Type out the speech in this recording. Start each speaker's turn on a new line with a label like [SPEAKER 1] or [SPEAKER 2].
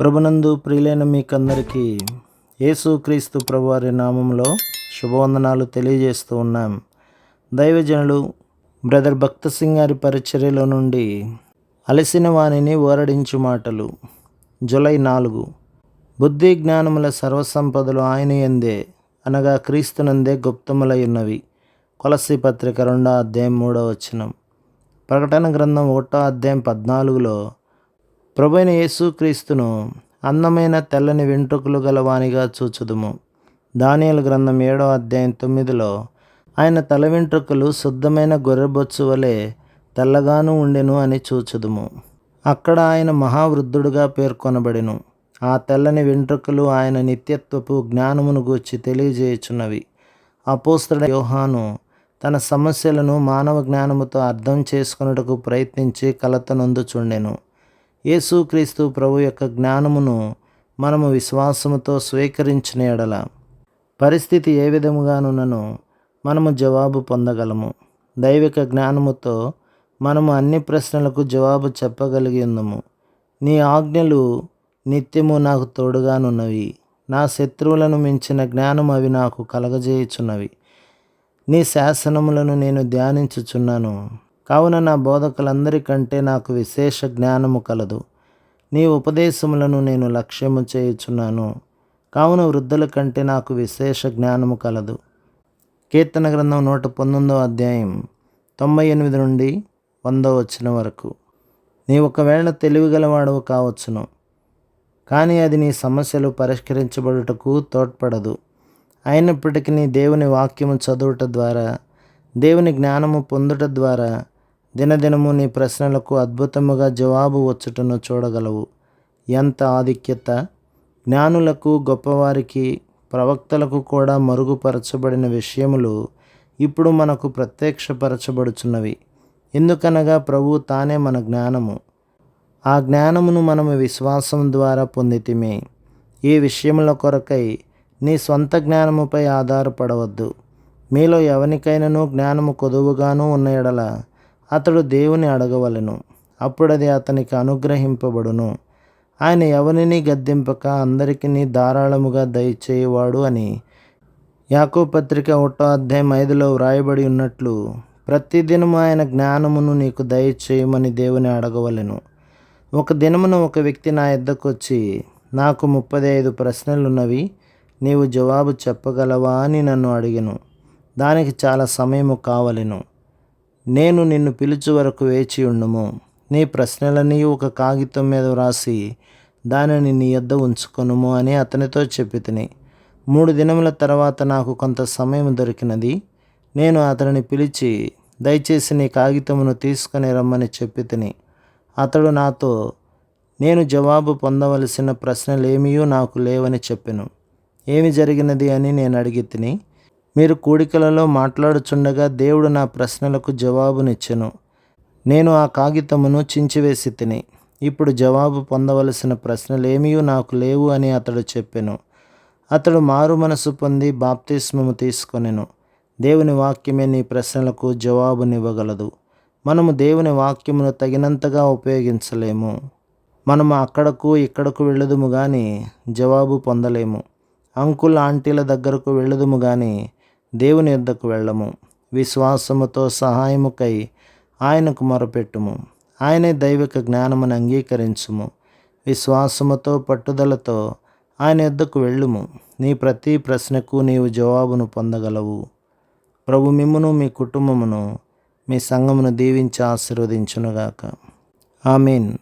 [SPEAKER 1] ప్రభునందు ప్రియులైన మీకందరికీ యేసుక్రీస్తు ప్రభువారి నామంలో శుభవందనాలు తెలియజేస్తూ ఉన్నాం. దైవజనులు బ్రదర్ భక్త సింగ్ గారి పరిచర్యలో నుండి అలసిన వాణిని ఓరడించు మాటలు. జులై నాలుగు. బుద్ధి జ్ఞానముల సర్వసంపదలు ఆయన ఎందే అనగా క్రీస్తునందే గుప్తములై ఉన్నవి కొలసి పత్రిక రెండో అధ్యాయం మూడో వచనం. ప్రకటన గ్రంథం ఒకటో అధ్యాయం పద్నాలుగులో ప్రభైన యేసుక్రీస్తును అందమైన తెల్లని వెంట్రుకలు గలవానిగా చూచుదుము. దానియల గ్రంథం ఏడో అధ్యాయం తొమ్మిదిలో ఆయన తల వెంట్రుకలు శుద్ధమైన గొర్రెబొచ్చు వలె తెల్లగాను ఉండెను అని చూచుదుము. అక్కడ ఆయన మహావృద్ధుడుగా పేర్కొనబడెను. ఆ తెల్లని వెంట్రుకలు ఆయన నిత్యత్వపు జ్ఞానమును గూర్చి తెలియజేయుచున్నవి. అపోస్తడ యోహాను తన సమస్యలను మానవ జ్ఞానముతో అర్థం చేసుకొనుటకు ప్రయత్నించి కలతనందుచుండెను. యేసుక్రీస్తు ప్రభు యొక్క జ్ఞానమును మనము విశ్వాసముతో స్వీకరించిన ఎడల పరిస్థితి ఏ విధముగానున్నను మనము జవాబు పొందగలము. దైవిక జ్ఞానముతో మనము అన్ని ప్రశ్నలకు జవాబు చెప్పగలిగి ఉందము నీ ఆజ్ఞలు నిత్యము నాకు తోడుగానున్నవి. నా శత్రువులను మించిన జ్ఞానం అవి నాకు కలగజేయుచున్నవి. నీ శాసనములను నేను ధ్యానించుచున్నాను. కావున నా బోధకులందరికంటే నాకు విశేష జ్ఞానము కలదు. నీ ఉపదేశములను నేను లక్ష్యము చేయుచున్నాను. కావున వృద్ధుల కంటే నాకు విశేష జ్ఞానము కలదు. కీర్తన గ్రంథం నూట పంతొమ్మిదవ అధ్యాయం తొంభై ఎనిమిది నుండి వందో వచ్చిన వరకు. నీ ఒకవేళ తెలివిగలవాడవు కావచ్చును. కానీ అది నీ సమస్యలు పరిష్కరించబడుటకు తోడ్పడదు. అయినప్పటికీ నీ దేవుని వాక్యము చదువుట ద్వారా దేవుని జ్ఞానము పొందుట ద్వారా దినదినము నీ ప్రశ్నలకు అద్భుతముగా జవాబు వచ్చుటను చూడగలవు. ఎంత ఆధిక్యత? జ్ఞానులకు గొప్పవారికి ప్రవక్తలకు కూడా మరుగుపరచబడిన విషయములు ఇప్పుడు మనకు ప్రత్యక్షపరచబడుచున్నవి. ఎందుకనగా ప్రభు తానే మన జ్ఞానము. ఆ జ్ఞానమును మనము విశ్వాసం ద్వారా పొందితిమే. ఈ విషయముల కొరకై నీ సొంత జ్ఞానముపై ఆధారపడవద్దు. మీలో ఎవరికైనాను జ్ఞానము కొదువుగాను ఉన్న ఎడల అతడు దేవుని అడగవలెను. అప్పుడది అతనికి అనుగ్రహింపబడును. ఆయన ఎవరిని గద్దింపక అందరికీ ధారాళముగా దయచేయవాడు అని. యాకో పత్రిక ఒకటో అధ్యాయం ఐదులో వ్రాయబడి ఉన్నట్లు ప్రతిదినము ఆయన జ్ఞానమును నీకు దయచేయమని దేవుని అడగవలెను. ఒక దినమున ఒక వ్యక్తి నా యొద్దకు వచ్చి నాకు ముప్పది ఐదు ప్రశ్నలున్నవి నీవు జవాబు చెప్పగలవా అని నన్ను అడిగను. దానికి చాలా సమయము కావలెను. నేను నిన్ను పిలుచు వరకు వేచి ఉండుము. నీ ప్రశ్నలన్నీ ఒక కాగితం మీద వ్రాసి దానిని నీ యొద్ద ఉంచుకొనుము అని అతనితో చెప్పి తిని మూడు దినముల తర్వాత నాకు కొంత సమయం దొరికినది. నేను అతనిని పిలిచి దయచేసి నీ కాగితమును తీసుకొని రమ్మని చెప్పి తిని అతడు నాతో నేను జవాబు పొందవలసిన ప్రశ్నలేమీ నాకు లేవని చెప్పెను. ఏమి జరిగినది అని నేను అడిగి తిని మీరు కూడికలలో మాట్లాడుచుండగా దేవుడు నా ప్రశ్నలకు జవాబునిచ్చెను. నేను ఆ కాగితమును చించివేసి తిని ఇప్పుడు జవాబు పొందవలసిన ప్రశ్నలేమీ నాకు లేవు అని అతడు చెప్పెను. అతడు మారు మనసు పొంది బాప్తిస్మము తీసుకొనెను. దేవుని వాక్యమే నీ ప్రశ్నలకు జవాబునివ్వగలదు. మనము దేవుని వాక్యమును తగినంతగా ఉపయోగించలేము. మనము అక్కడకు ఇక్కడకు వెళ్ళదుము కానీ జవాబు పొందలేము. అంకుల్ ఆంటీల దగ్గరకు వెళ్ళదుము కానీ దేవుని యొద్దకు వెళ్ళము. విశ్వాసముతో సహాయముకై ఆయనకు మొరపెట్టుము. ఆయనే దైవిక జ్ఞానమును అంగీకరించుము. విశ్వాసముతో పట్టుదలతో ఆయన యొద్దకు వెళ్ళుము. నీ ప్రతి ప్రశ్నకు నీవు జవాబును పొందగలవు. ప్రభు మిమ్మును మీ కుటుంబమును మీ సంఘమును దీవించి ఆశీర్వదించునుగాక. ఆమీన్.